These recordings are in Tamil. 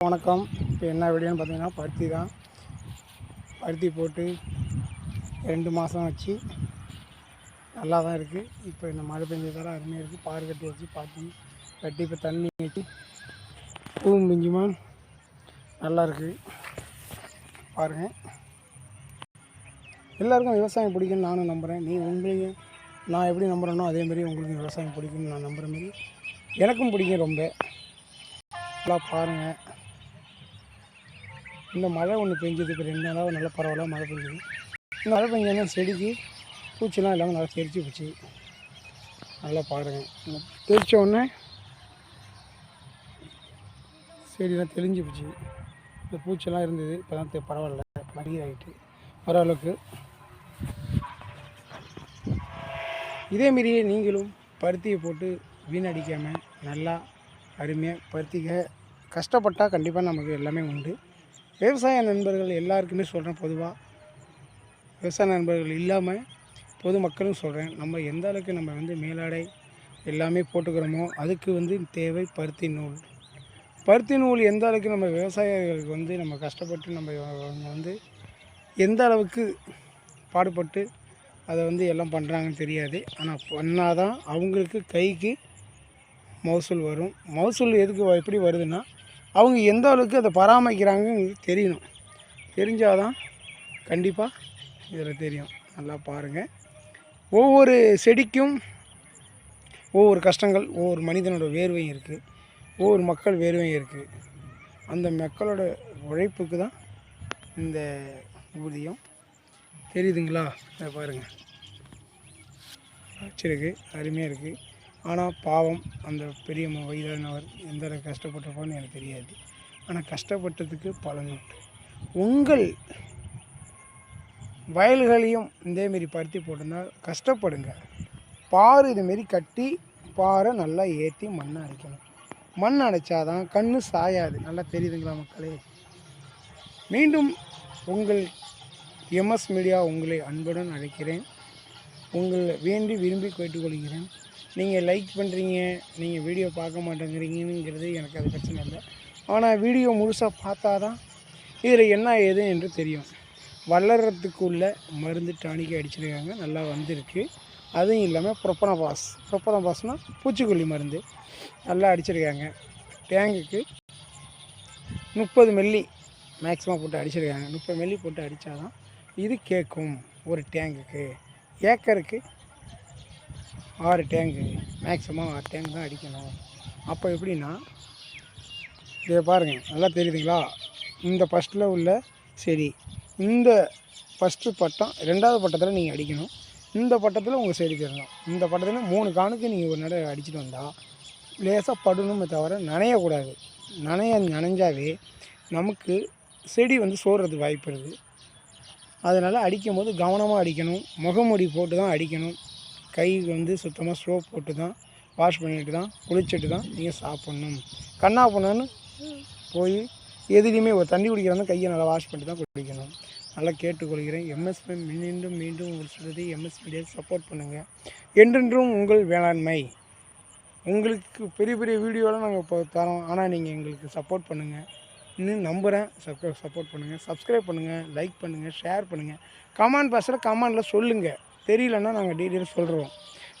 வணக்கம். இப்போ என்ன வீடியோன்னு பார்த்தீங்கன்னா பருத்தி தான். பருத்தி போட்டு ரெண்டு மாதம் வச்சு நல்லா தான் இருக்குது இப்போ இந்த மழை பெஞ்சதால அருமையாக இருக்குது பார் கட்டி வச்சு பாத்தி கட்டி இப்போ தண்ணி வச்சு பூவும் பிஞ்சுமா நல்லா இருக்குது பாருங்கள் எல்லாருக்கும் விவசாயம் பிடிக்கும்னு நானும் நம்புகிறேன் நீ உங்களுக்கு நான் எப்படி நம்புகிறேனோ அதேமாரி உங்களுக்கு விவசாயம் பிடிக்கும்னு நான் நம்புகிற மாதிரி எனக்கும் பிடிக்கும் ரொம்ப. நல்லா பாருங்கள் இந்த மழை ஒன்று பெஞ்சது இப்போ ரெண்டு நாளாக நல்லா பரவாயில்ல மழை பெஞ்சது. இந்த மழை பெஞ்சோன்னா செடிக்கு பூச்சிலாம் இல்லாமல் நல்லா தெரிச்சு போச்சு. நல்லா பாருங்கள் தெரிச்ச உடனே செடிலாம் தெளிஞ்சு போச்சு. இந்த பூச்செல்லாம் இருந்தது இப்போ தான் பரவாயில்ல மடிய ஆகிட்டு ஓரளவுக்கு இதேமாரியே நீங்களும் பருத்தியை போட்டு வீணடிக்காமல் நல்லா அருமையாக பருத்திக்க கஷ்டப்பட்டால் கண்டிப்பாக நமக்கு எல்லாமே உண்டு. விவசாய நண்பர்கள் எல்லாருக்குமே சொல்கிறேன் பொதுவாக விவசாய நண்பர்கள் இல்லாமல் பொதுமக்களும் சொல்கிறேன் நம்ம எந்த அளவுக்கு நம்ம வந்து மேலாடை எல்லாமே போட்டுக்கிறோமோ அதுக்கு வந்து தேவை பருத்தி நூல். பருத்தி நூல் எந்த அளவுக்கு நம்ம விவசாயிகளுக்கு வந்து நம்ம கஷ்டப்பட்டு நம்ம வந்து எந்த அளவுக்கு பாடுபட்டு அதை வந்து எல்லாம் பண்ணுறாங்கன்னு தெரியாது. ஆனால் பண்ணால் தான் அவங்களுக்கு கைக்கு மகசூல் வரும். மகசூல் எதுக்கு வ- எப்படி வருதுன்னா அவங்க எந்த அளவுக்கு அதை பராமரிக்கிறாங்கன்னு தெரியணும். தெரிஞ்சால் தான் கண்டிப்பாக இதில் தெரியும். நல்லா பாருங்கள் ஒவ்வொரு செடிக்கும் ஒவ்வொரு கஷ்டங்கள் ஒவ்வொரு மனிதனோட வேர்வையும் இருக்குது ஒவ்வொரு மக்கள் வேர்வையும் இருக்குது அந்த மக்களோட உழைப்புக்கு தான் இந்த ஊதியம். தெரியுதுங்களா? இதை பாருங்கள் வச்சிருக்கு. அருமையாக இருக்குது ஆனால் பாவம் அந்த பெரிய வயதானவர் எந்த அளவுக்கு கஷ்டப்பட்டிருப்பான்னு எனக்கு தெரியாது. ஆனால் கஷ்டப்பட்டதுக்கு பலன் உண்டு. உங்கள் வயல்களையும் இதேமாரி பருத்தி போட்டிருந்தால் கஷ்டப்படுங்க. பாரு இதுமாரி கட்டி பாறை நல்லா ஏற்றி மண்ணை அடைக்கணும். மண் அடைச்சாதான் கண் சாயாது. நல்லா தெரியுதுங்களா மக்களே? மீண்டும் உங்கள் எம்எஸ் மீடியா உங்களை அன்புடன் அழைக்கிறேன். உங்களை வேண்டி விரும்பி கேட்டுக்கொள்கிறேன். நீங்கள் லைக் பண்ணுறீங்க நீங்கள் வீடியோ பார்க்க மாட்டேங்கிறீங்கிறது எனக்கு அது பிரச்சனை இல்லை. ஆனால் வீடியோ முழுசாக பார்த்தா தான் இதில் என்ன ஏது என்று தெரியும். வளர்கிறதுக்குள்ள மருந்து டானிக்கு அடிச்சிருக்காங்க நல்லா வந்திருக்கு. அதுவும் இல்லாமல் ப்ரொப்பனபாஸ் ப்ரொப்பனபாஸ்னால் பூச்சிக்கொல்லி மருந்து. நல்லா அடிச்சிருக்காங்க. டேங்குக்கு முப்பது மில்லி மேக்ஸிமம் போட்டு அடிச்சிருக்காங்க. முப்பது மில்லி போட்டு அடித்தாதான் இது கேட்கும் ஒரு டேங்குக்கு. ஏக்கருக்கு ஆறு டேங்கு மேக்ஸிமம் ஆறு டேங்க் தான் அடிக்கணும். அப்போ எப்படின்னா இதை பாருங்கள் நல்லா தெரியுதுங்களா? இந்த ஃபஸ்ட்டில் உள்ள செடி இந்த ஃபஸ்ட்டு பட்டம் ரெண்டாவது பட்டத்தில் நீங்கள் அடிக்கணும். இந்த பட்டத்தில் உங்கள் செடி தரணும் இந்த பட்டத்தில் மூணு காணுக்கு நீங்கள் ஒரு நடை அடிச்சிட்டு வந்தால் லேசாக படணுமே தவிர நனையக்கூடாது. நனைய நனைஞ்சாவே நமக்கு செடி வந்து சோடுறதுக்கு வாய்ப்பு இருக்குது அதனால் அடிக்கும் போது கவனமாக அடிக்கணும். முகமூடி போட்டு தான் அடிக்கணும். கை வந்து சுத்தமாக சோப் போட்டு தான் வாஷ் பண்ணிட்டு தான் குளிச்சுட்டு தான் நீங்கள் சாப்பிட்ணும். கண்ணா பண்ணான்னு போய் எதுலேயுமே ஒரு தண்ணி குடிக்கிறாங்க கையை நல்லா வாஷ் பண்ணிட்டு தான் குடிக்கணும் நல்லா கேட்டுக்கொள்கிறேன். எம்எஸ்பி மீண்டும் மீண்டும் ஒரு சொல்கிறது எம்எஸ்பியை சப்போர்ட் பண்ணுங்கள் என்றென்றும் உங்கள் வேளாண்மை. உங்களுக்கு பெரிய பெரிய வீடியோலாம் நாங்கள் இப்போ தரோம். ஆனால் நீங்கள் எங்களுக்கு சப்போர்ட் பண்ணுங்கள் இன்னும் நம்புகிறேன் சப்போ சப்போர்ட் பண்ணுங்கள் சப்ஸ்கிரைப் பண்ணுங்கள் லைக் பண்ணுங்கள் ஷேர் பண்ணுங்கள் கமெண்ட் பாக்ஸில் கமெண்டில் சொல்லுங்கள் தெரியலன்னா நாங்கள் டீட்டெயில் சொல்கிறோம்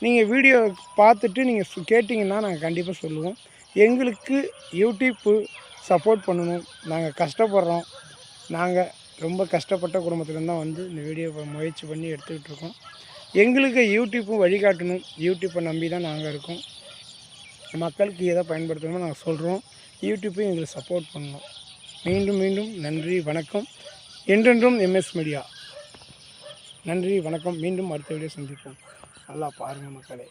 நீங்கள் வீடியோ பார்த்துட்டு நீங்கள் கேட்டிங்கன்னா நாங்கள் கண்டிப்பாக சொல்லுவோம். எங்களுக்கு யூடியூப்பு சப்போர்ட் பண்ணணும். நாங்கள் கஷ்டப்படுறோம். நாங்கள் ரொம்ப கஷ்டப்பட்ட குடும்பத்துலேருந்து தான் வந்து இந்த வீடியோ முயற்சி பண்ணி எடுத்துக்கிட்டு இருக்கோம். எங்களுக்கு யூடியூப்பும் வழிகாட்டணும். யூடியூப்பை நம்பி தான் நாங்கள் இருக்கோம். மக்களுக்கு எதை பயன்படுத்தணுமோ நாங்கள் சொல்கிறோம் யூடியூப்பையும் எங்களுக்கு சப்போர்ட் பண்ணணும். மீண்டும் மீண்டும் நன்றி வணக்கம். என்றென்றும் எம்எஸ் மீடியா. நன்றி வணக்கம். மீண்டும் அடுத்த வீடியோ சந்திப்போம். நல்லா பாருங்கள் மக்களே.